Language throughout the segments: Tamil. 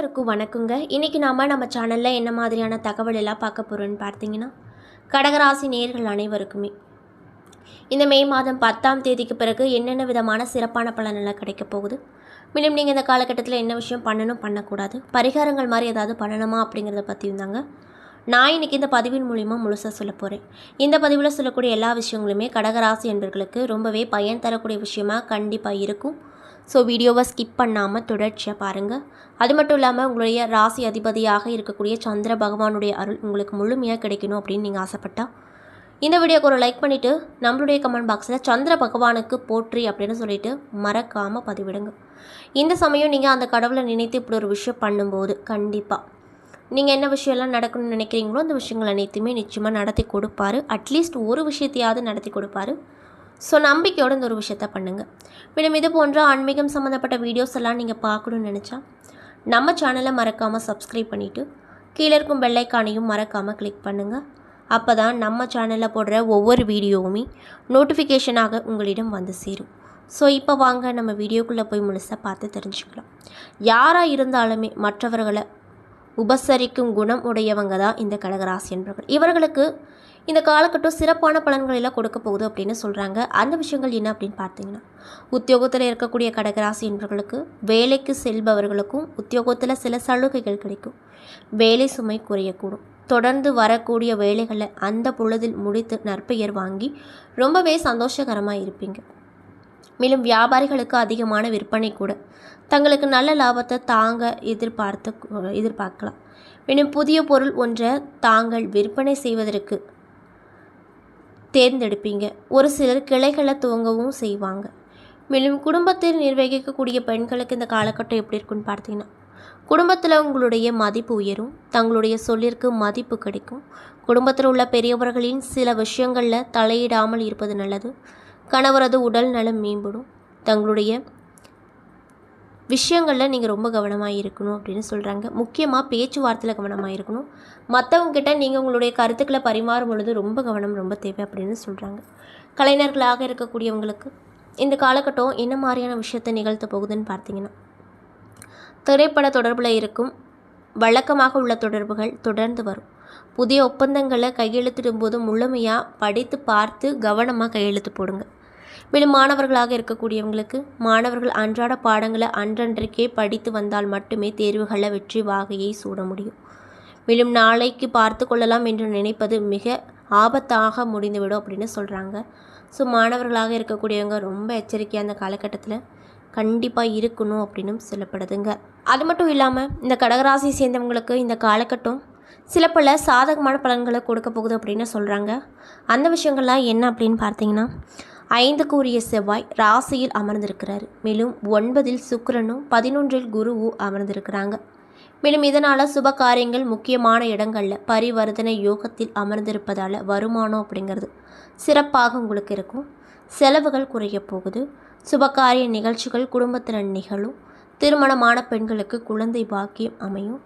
எல்லாருக்கும் வணக்கங்க. இன்றைக்கி நாம நம்ம சேனலில் என்ன மாதிரியான தகவல் எல்லாம் பார்க்க போகிறோன்னு பார்த்தீங்கன்னா கடகராசி நேர்கள் அனைவருக்குமே. இந்த மே மாதம் பத்தாம் தேதிக்கு பிறகு என்னென்ன விதமான சிறப்பான பலனெல்லாம் கிடைக்க போகுது? மேலும் நீங்கள் இந்த காலகட்டத்தில் என்ன விஷயம் பண்ணணும் பண்ணக்கூடாது? பரிகாரங்கள் மாதிரி ஏதாவது பண்ணணுமா அப்படிங்கிறத பற்றியும் தாங்க நான் இன்னைக்கு இந்த பதிவின் மூலிமா முழுசாக சொல்ல போகிறேன் இந்த பதிவில் சொல்லக்கூடிய எல்லா விஷயங்களுமே கடகராசி என்பர்களுக்கு ரொம்பவே பயன் தரக்கூடிய விஷயமா கண்டிப்பாக இருக்கும். ஸோ வீடியோவை ஸ்கிப் பண்ணாமல் தொடர்ச்சியாக பாருங்கள் அது மட்டும் இல்லாமல் உங்களுடைய ராசி அதிபதியாக இருக்கக்கூடிய சந்திர பகவானுடைய அருள் உங்களுக்கு முழுமையாக கிடைக்கணும் அப்படின்னு நீங்கள் ஆசைப்பட்டால் இந்த வீடியோக்கு ஒரு லைக் பண்ணிவிட்டு நம்மளுடைய கமெண்ட் பாக்ஸில் சந்திர பகவானுக்கு போற்றி அப்படின்னு சொல்லிட்டு மறக்காமல் பதிவிடுங்க. இந்த சமயம் நீங்கள் அந்த கடவுளை நினைத்து இப்படி ஒரு விஷயம் பண்ணும்போது கண்டிப்பாக நீங்கள் என்ன விஷயம்லாம் நடக்கணும்னு நினைக்கிறீங்களோ அந்த விஷயங்கள் அனைத்துமே நிச்சயமாக நடத்தி கொடுப்பாரு. அட்லீஸ்ட் ஒரு விஷயத்தையாவது நடத்தி கொடுப்பாரு. ஸோ நம்பிக்கையோட இந்த ஒரு விஷயத்த பண்ணுங்கள் மேலும் இது போன்ற ஆன்மீகம் சம்மந்தப்பட்ட வீடியோஸ் எல்லாம் நீங்கள் பார்க்கணும்னு நினச்சா நம்ம சேனலை மறக்காமல் சப்ஸ்கிரைப் பண்ணிவிட்டு கீழே இருக்கும் பெல்லைக்கானையும் மறக்காமல் கிளிக் பண்ணுங்கள் அப்போ தான் நம்ம சேனலில் போடுற ஒவ்வொரு வீடியோவுமே நோட்டிஃபிகேஷனாக உங்களிடம் வந்து சேரும். ஸோ இப்போ வாங்க நம்ம வீடியோக்குள்ளே போய் முழுசாக பார்த்து தெரிஞ்சுக்கலாம். யாராக இருந்தாலுமே மற்றவர்களை உபசரிக்கும் குணம் உடையவங்க தான் இந்த கடகராசி என்பவர்கள் இவர்களுக்கு இந்த காலகட்டம் சிறப்பான பலன்களெல்லாம் கொடுக்க போகுது அப்படின்னு சொல்கிறாங்க அந்த விஷயங்கள் என்ன அப்படின்னு பார்த்தீங்கன்னா உத்தியோகத்தில் இருக்கக்கூடிய கடகராசி என்பவர்களுக்கு வேலைக்கு செல்பவர்களுக்கும் உத்தியோகத்தில் சில சலுகைகள் கிடைக்கும். வேலை சுமை குறையக்கூடும். தொடர்ந்து வரக்கூடிய வேலைகளை அந்த பொழுதில் முடித்து நற்பெயர் வாங்கி ரொம்பவே சந்தோஷகரமாக இருப்பீங்க. மேலும் வியாபாரிகளுக்கு அதிகமான விற்பனை கூட. தங்களுக்கு நல்ல லாபத்தை தாங்க எதிர்பார்த்து எதிர்பார்க்கலாம். மேலும் புதிய பொருள் ஒன்றை தாங்கள் விற்பனை செய்வதற்கு தேர்ந்தெடுப்பீங்க. ஒரு சிலர் கிளைகளை துவங்கவும் செய்வாங்க. மேலும் குடும்பத்தில் நிர்வகிக்கக்கூடிய பெண்களுக்கு இந்த காலகட்டம் எப்படி இருக்குன்னு பார்த்தீங்கன்னா குடும்பத்தில் உங்களுடைய மதிப்பு உயரும் தங்களுடைய சொல்லிற்கு மதிப்பு கிடைக்கும். குடும்பத்தில் உள்ள பெரியவர்களின் சில விஷயங்களில் தலையிடாமல் இருப்பது நல்லது. கணவரது உடல் நலம் மேம்படும். தங்களுடைய விஷயங்களில் நீங்கள் ரொம்ப கவனமாக இருக்கணும் அப்படின்னு சொல்கிறாங்க முக்கியமாக பேச்சுவார்த்தையில் கவனமாக இருக்கணும். மற்றவங்கக்கிட்ட நீங்கள் உங்களுடைய கருத்துக்களை பரிமாறும் பொழுது ரொம்ப கவனம் ரொம்ப தேவை அப்படின்னு சொல்கிறாங்க கலைஞர்களாக இருக்கக்கூடியவங்களுக்கு இந்த காலகட்டம் என்ன மாதிரியான விஷயத்தை நிகழ்த்த போகுதுன்னு பார்த்தீங்கன்னா திரைப்பட தொடர்பில் இருக்கும் வழக்கமாக உள்ள தொடர்புகள் தொடர்ந்து வரும். புதிய ஒப்பந்தங்களை கையெழுத்திடும்போது முழுமையாக படித்து பார்த்து கவனமாக கையெழுத்து போடுங்க. மேலும் மாணவர்களாக இருக்கக்கூடியவங்களுக்கு மாணவர்கள் அன்றாட பாடங்களை அன்றன்றைக்கே படித்து வந்தால் மட்டுமே தேர்வுகளில் வெற்றி வாகையை சூட முடியும். மேலும் நாளைக்கு பார்த்து கொள்ளலாம் என்று நினைப்பது மிக ஆபத்தாக முடிந்துவிடும் அப்படின்னு சொல்கிறாங்க ஸோ மாணவர்களாக இருக்கக்கூடியவங்க ரொம்ப எச்சரிக்கையாக அந்த காலகட்டத்தில் கண்டிப்பாக இருக்கணும் அப்படின்னும் சொல்லப்படுதுங்க. அது மட்டும் இல்லாமல் இந்த கடகராசியை சேர்ந்தவங்களுக்கு இந்த காலகட்டம் சில பல சாதகமான பலன்களை கொடுக்க போகுது அப்படின்னு சொல்கிறாங்க அந்த விஷயங்கள்லாம் என்ன அப்படின்னு பார்த்தீங்கன்னா ஐந்து கூறிய செவ்வாய் ராசியில் அமர்ந்திருக்கிறார். மேலும் ஒன்பதில் சுக்கரனும் பதினொன்றில் குருவும் அமர்ந்திருக்கிறாங்க. மேலும் இதனால் சுப காரியங்கள் முக்கியமான இடங்களில் பரிவர்த்தனை யோகத்தில் அமர்ந்திருப்பதால் வருமானம் அப்படிங்கிறது சிறப்பாக உங்களுக்கு இருக்கும். செலவுகள் குறைய போகுது. சுபகாரிய நிகழ்ச்சிகள் குடும்பத்தில் நிகழும். திருமணமான பெண்களுக்கு குழந்தை பாக்கியம் அமையும்.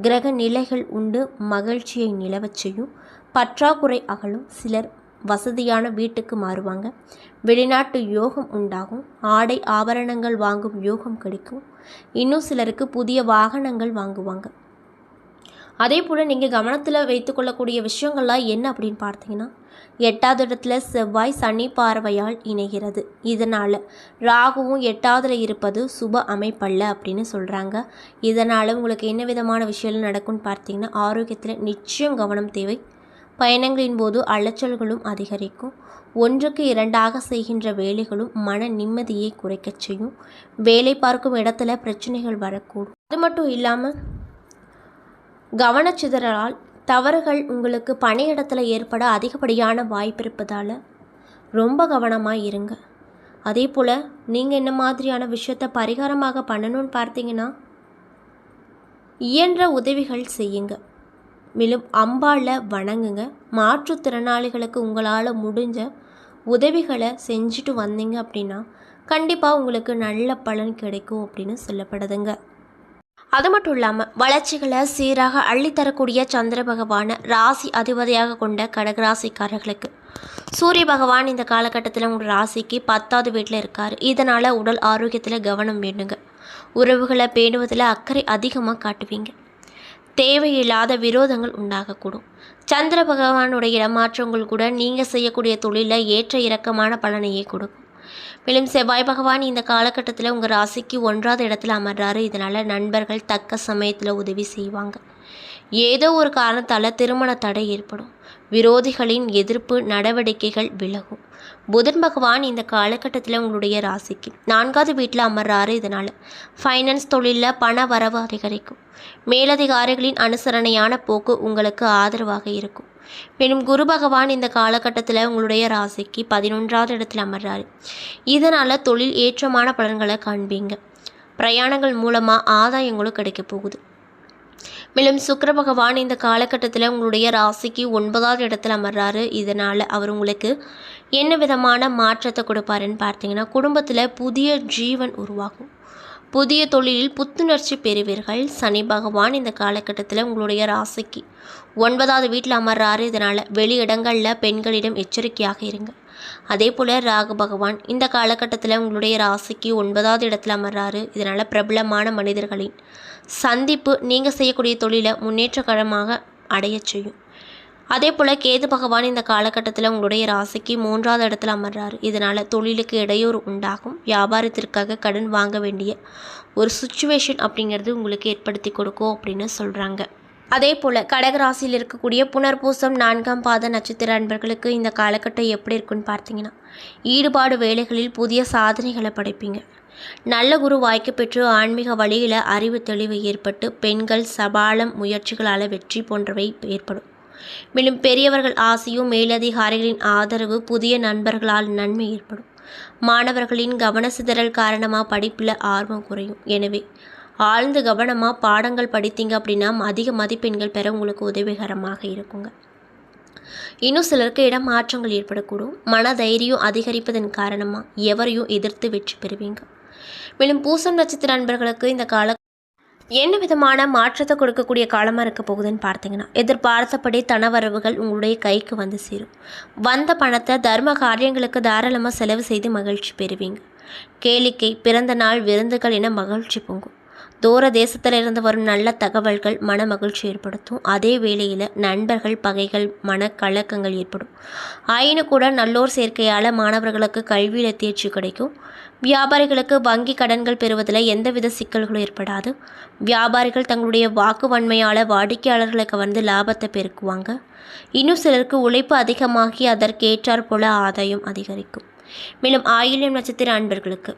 கிரக நிலைகள் உண்டு மகிழ்ச்சியை நிலவச் செய்யும். பற்றாக்குறை அகலும். சிலர் வசதியான வீட்டுக்கு மாறுவாங்க. வெளிநாட்டு யோகம் உண்டாகும். ஆடை ஆபரணங்கள் வாங்கும் யோகம் கிடைக்கும். இன்னும் சிலருக்கு புதிய வாகனங்கள் வாங்குவாங்க. அதே போல் நீங்கள் கவனத்தில் வைத்துக்கொள்ளக்கூடிய விஷயங்கள்லாம் என்ன அப்படின்னு பார்த்தீங்கன்னா எட்டாவது இடத்துல செவ்வாய் சனி பார்வையால் இணைகிறது. இதனால் ராகுவும் எட்டாவதுல இருப்பது சுப அமைப்பல்ல அப்படின்னு சொல்கிறாங்க இதனால் உங்களுக்கு என்ன விதமான விஷயம் நடக்கும்னு பார்த்தீங்கன்னா ஆரோக்கியத்தில் நிச்சயம் கவனம் தேவை. பயணங்களின் போது அலைச்சல்களும் அதிகரிக்கும். ஒன்றுக்கு இரண்டாக செய்கின்ற வேலைகளும் மன நிம்மதியை குறைக்கச் செய்யும். வேலை பார்க்கும் இடத்துல பிரச்சனைகள் வரக்கூடும். அது மட்டும் இல்லாமல் கவனச்சிதறலால் தவறுகள் உங்களுக்கு பணியிடத்தில் ஏற்பட அதிகப்படியான வாய்ப்பு இருப்பதால் ரொம்ப கவனமாக இருங்க. அதே போல் நீங்கள் என்ன மாதிரியான விஷயத்தை பரிகாரமாக பண்ணணும்னு பார்த்தீங்கன்னா இயன்ற உதவிகள் செய்யுங்க. மேலும் அம்பாளை வணங்குங்க. மாற்றுத்திறனாளிகளுக்கு உங்களால் முடிஞ்ச உதவிகளை செஞ்சுட்டு வந்தீங்க அப்படின்னா கண்டிப்பாக உங்களுக்கு நல்ல பலன் கிடைக்கும் அப்படின்னு சொல்லப்படுதுங்க. அது மட்டும் இல்லாமல் வளர்ச்சிகளை சீராக அள்ளித்தரக்கூடிய சந்திர பகவானை ராசி அதிபதியாக கொண்ட கடகராசிக்காரர்களுக்கு சூரிய பகவான் இந்த காலகட்டத்தில் உங்கள் ராசிக்கு பத்தாவது வீட்டில் இருக்கார். இதனால் உடல் ஆரோக்கியத்தில் கவனம் வேண்டுங்க உறவுகளை பேணுவதில் அக்கறை அதிகமாக காட்டுவீங்க. தேவையில்லாத விரோதங்கள் உண்டாகக்கூடும். சந்திர பகவானுடைய இடமாற்றங்கள் கூட நீங்கள் செய்யக்கூடிய தொழிலில் ஏற்ற இறக்கமான பலனையே கொடுக்கும். மேலும் செவ்வாய் பகவான் இந்த காலகட்டத்தில் உங்கள் ராசிக்கு ஒன்றாவது இடத்துல அமர்றாரு. இதனால் நண்பர்கள் தக்க சமயத்தில் உதவி செய்வாங்க. ஏதோ ஒரு காரணத்தால் திருமண தடை ஏற்படும். விரோதிகளின் எதிர்ப்பு நடவடிக்கைகள் விலகும். புதன் பகவான் இந்த காலகட்டத்தில் உங்களுடைய ராசிக்கு நான்காவது வீட்டில் அமர்றாரு இதனால். ஃபைனான்ஸ் தொழிலில் பண வரவு அதிகரிக்கும். மேலதிகாரிகளின் அனுசரணையான போக்கு உங்களுக்கு ஆதரவாக இருக்கும். மேலும் குரு பகவான் இந்த காலகட்டத்தில் உங்களுடைய ராசிக்கு பதினொன்றாவது இடத்தில் அமர்றாரு. இதனால் தொழில் ஏற்றமான பலன்களை காண்பீங்க. பிரயாணங்கள் மூலமாக ஆதாயங்களும் கிடைக்க போகுது. மேலும் சுக்கர பகவான் இந்த காலகட்டத்தில் உங்களுடைய ராசிக்கு ஒன்பதாவது இடத்துல அமர்றாரு. இதனால் அவர் உங்களுக்கு என்ன விதமான மாற்றத்தை கொடுப்பாருன்னு பார்த்தீங்கன்னா குடும்பத்தில் புதிய ஜீவன் உருவாகும். புதிய தொழிலில் புத்துணர்ச்சி பெறுவீர்கள். சனி பகவான் இந்த காலகட்டத்தில் உங்களுடைய ராசிக்கு ஒன்பதாவது வீட்டில் அமர்றாரு. இதனால் வெளி இடங்களில் பெண்களிடம் எச்சரிக்கையாக இருங்க. அதே போல் ராகு பகவான் இந்த காலகட்டத்தில் உங்களுடைய ராசிக்கு ஒன்பதாவது இடத்துல அமர்றாரு. இதனால் பிரபலமான மனிதர்களின் சந்திப்பு நீங்கள் செய்யக்கூடிய தொழிலை முன்னேற்றகரமாக அடையச் செய்யும். அதே போல் கேது பகவான் இந்த காலகட்டத்தில் உங்களுடைய ராசிக்கு மூன்றாவது இடத்துல அமர்றாரு. இதனால் தொழிலுக்கு இடையூறு உண்டாகும். வியாபாரத்திற்காக கடன் வாங்க வேண்டிய ஒரு சுச்சுவேஷன் அப்படிங்கிறது உங்களுக்கு ஏற்படுத்தி கொடுக்கும் அப்படின்னு சொல்கிறாங்க அதே போல் கடகராசியில் இருக்கக்கூடிய புனர்பூசம் நான்காம் பாத நட்சத்திர அன்பர்களுக்கு இந்த காலகட்டம் எப்படி இருக்குன்னு பார்த்தீங்கன்னா ஈடுபாடு வேலைகளில் புதிய சாதனைகளை படைப்பீங்க. நல்ல குரு வாய்க்கு பெற்று ஆன்மீக வழியில் அறிவு தெளிவு ஏற்பட்டு பெண்கள் சபாலம் முயற்சிகளால் வெற்றி போன்றவை ஏற்படும். மேலும் பெரியவர்கள் ஆசையும் மேலதிகாரிகளின் ஆதரவு புதிய நண்பர்களால் நன்மை ஏற்படும். மாணவர்களின் கவன சிதறல் காரணமாக படிப்பில் ஆர்வம் குறையும். எனவே ஆழ்ந்து கவனமாக பாடங்கள் படித்தீங்க அப்படின்னா அதிக மதிப்பெண்கள் பெற உங்களுக்கு உதவிகரமாக இருக்குங்க. இன்னும் சிலருக்கு இடம் மாற்றங்கள் ஏற்படக்கூடும். மன தைரியம் அதிகரிப்பதன் காரணமாக எவரையும் எதிர்த்து வெற்றி பெறுவீங்க. மேலும் பூசம் நட்சத்திர நண்பர்களுக்கு இந்த கால என்ன விதமான மாற்றத்தை கொடுக்கக்கூடிய காலமாக இருக்க போகுதுன்னு பார்த்தீங்கன்னா எதிர்பார்த்தபடி தனவரவுகள் உங்களுடைய கைக்கு வந்து சேரும். வந்த பணத்தை தர்ம காரியங்களுக்கு தாராளமாக செலவு செய்து மகிழ்ச்சி பெறுவீங்க. கேளிக்கை பிறந்த நாள் விருந்துகள் என மகிழ்ச்சி பொங்கும். தூர தேசத்திலிருந்து வரும் நல்ல தகவல்கள் மன மகிழ்ச்சி ஏற்படுத்தும். அதே வேளையில் நண்பர்கள் பகைகள் மனக்கலக்கங்கள் ஏற்படும். ஆயினும் கூட நல்லோர் சேர்க்கையால் மாணவர்களுக்கு கல்வியில் தேர்ச்சி கிடைக்கும். வியாபாரிகளுக்கு வங்கி கடன்கள் பெறுவதில் எந்தவித சிக்கல்களும் ஏற்படாது. வியாபாரிகள் தங்களுடைய வாக்கு வன்மையால் வாடிக்கையாளர்களை கவர்ந்து லாபத்தை பெருக்குவாங்க. இன்னும் சிலருக்கு உழைப்பு அதிகமாகி அதற்கேற்றாற் போல ஆதாயம் அதிகரிக்கும். மேலும் ஆயில்யம் நட்சத்திர அன்பர்களுக்கு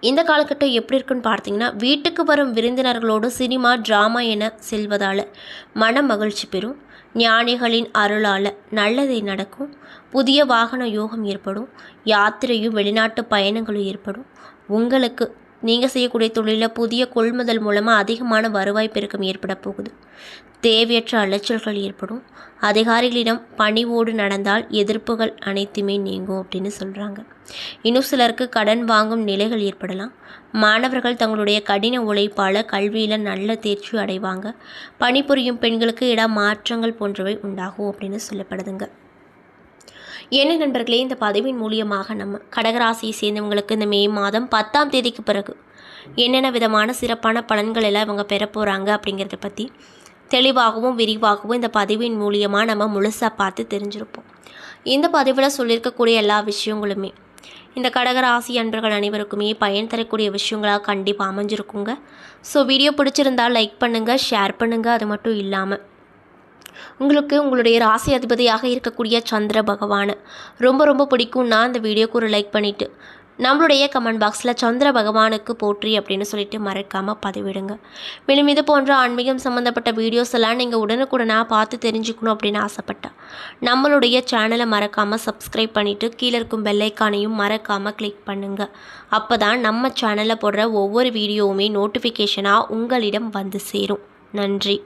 இந்த காலகட்டம் எப்படி இருக்குன்னு பார்த்தீங்கன்னா வீட்டுக்கு வரும் விருந்தினர்களோடு சினிமா ட்ராமா என செல்வதால் மன மகிழ்ச்சி பெறும். ஞானிகளின் அருளால் நல்லதை நடக்கும். புதிய வாகன யோகம் ஏற்படும். யாத்திரையும் வெளிநாட்டு பயணங்களும் ஏற்படும். உங்களுக்கு நீங்கள் செய்யக்கூடிய தொழிலில் புதிய கொள்முதல் மூலமாக அதிகமான வருவாய் பெருக்கம் ஏற்பட போகுது. தேவையற்ற அலைச்சல்கள் ஏற்படும். அதிகாரிகளிடம் பணிவோடு நடந்தால் எதிர்ப்புகள் அனைத்துமே நீங்கும் அப்படின்னு சொல்கிறாங்க இன்னும் சிலருக்கு கடன் வாங்கும் நிலைகள் ஏற்படலாம். மாணவர்கள் தங்களுடைய கடின உழைப்பால் கல்வியில் நல்ல தேர்ச்சி அடைவாங்க. பணிபுரியும் பெண்களுக்கு இட மாற்றங்கள் போன்றவை உண்டாகும் அப்படின்னு சொல்லப்படுதுங்க. என்ன நண்பர்களே இந்த பதவியின் மூலியமாக நம்ம கடகராசியை சேர்ந்தவங்களுக்கு இந்த மே மாதம் பத்தாம் தேதிக்கு பிறகு என்னென்ன விதமான சிறப்பான பலன்கள் எல்லாம் இவங்க பெற போகிறாங்க அப்படிங்கிறத பற்றி தெளிவாகவும் விரிவாகவும் இந்த பதிவின் மூலியமாக நம்ம முழுசாக பார்த்து தெரிஞ்சிருப்போம். இந்த பதிவில் சொல்லியிருக்கக்கூடிய எல்லா விஷயங்களுமே இந்த கடகராசி அன்பர்கள் அனைவருக்குமே பயன் தரக்கூடிய விஷயங்களாக கண்டிப்பாக அமைஞ்சிருக்குங்க. ஸோ வீடியோ பிடிச்சிருந்தால் லைக் பண்ணுங்கள் ஷேர் பண்ணுங்கள் அது மட்டும் இல்லாமல் உங்களுக்கு உங்களுடைய ராசி அதிபதியாக இருக்கக்கூடிய சந்திர பகவான் ரொம்ப ரொம்ப பிடிக்கும்னா அந்த வீடியோக்கு ஒரு லைக் பண்ணிவிட்டு நம்மளுடைய கமெண்ட் பாக்ஸில் சந்திர பகவானுக்கு போற்றி அப்படின்னு சொல்லிட்டு மறக்காமல் பதிவிடுங்க. மேலும் இது போன்ற ஆன்மீகம் சம்மந்தப்பட்ட வீடியோஸ் எல்லாம் நீங்கள் உடனுக்குடனாக பார்த்து தெரிஞ்சுக்கணும் அப்படின்னு ஆசைப்பட்டா நம்மளுடைய சேனலை மறக்காமல் சப்ஸ்கிரைப் பண்ணிவிட்டு கீழே இருக்கும் பெல்லைக்கானையும் மறக்காமல் கிளிக் பண்ணுங்கள் அப்போ தான் நம்ம சேனலில் போடுற ஒவ்வொரு வீடியோவுமே நோட்டிஃபிகேஷனாக உங்களிடம் வந்து சேரும். நன்றி.